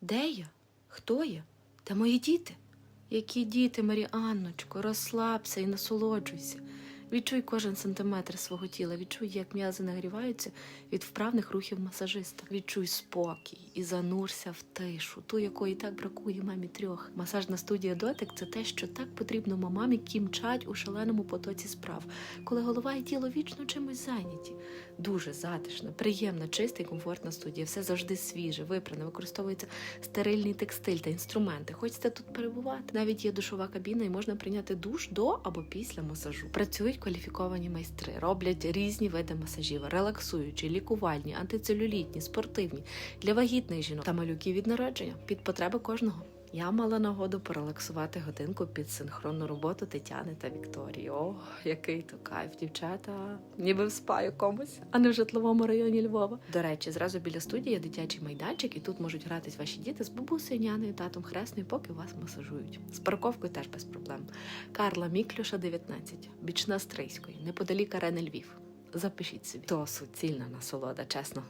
Де я? Хто я? Та мої діти? Які діти, Маріанночко, розслабся і насолоджуйся. Відчуй кожен сантиметр свого тіла, відчуй, як м'язи нагріваються від вправних рухів масажиста. Відчуй спокій і занурся в тишу, ту, якої так бракує мамі трьох. Масажна студія дотик це те, що так потрібно мамам, які мчать у шаленому потоці справ, коли голова і тіло вічно чимось зайняті. Дуже затишна, приємна, чиста і комфортна студія. Все завжди свіже, випране, використовується стерильний текстиль та інструменти. Хочете тут перебувати? Навіть є душова кабіна і можна прийняти душ до або після масажу. Працюють кваліфіковані майстри, роблять різні види масажів, релаксуючі, лікувальні, антицелюлітні, спортивні для вагітних жінок та малюків від народження під потреби кожного. Я мала нагоду порелаксувати годинку під синхронну роботу Тетяни та Вікторії. О, який то кайф, дівчата, ніби в спа якомусь, а не в житловому районі Львова. До речі, зразу біля студії є дитячий майданчик, і тут можуть гратись ваші діти з бабусею, нянею, татом хресною, поки вас масажують. З парковкою теж без проблем. Карла Міклюша, 19, бічна Стрийської, неподалік арени Львів. Запишіть собі. То суцільна насолода, чесно.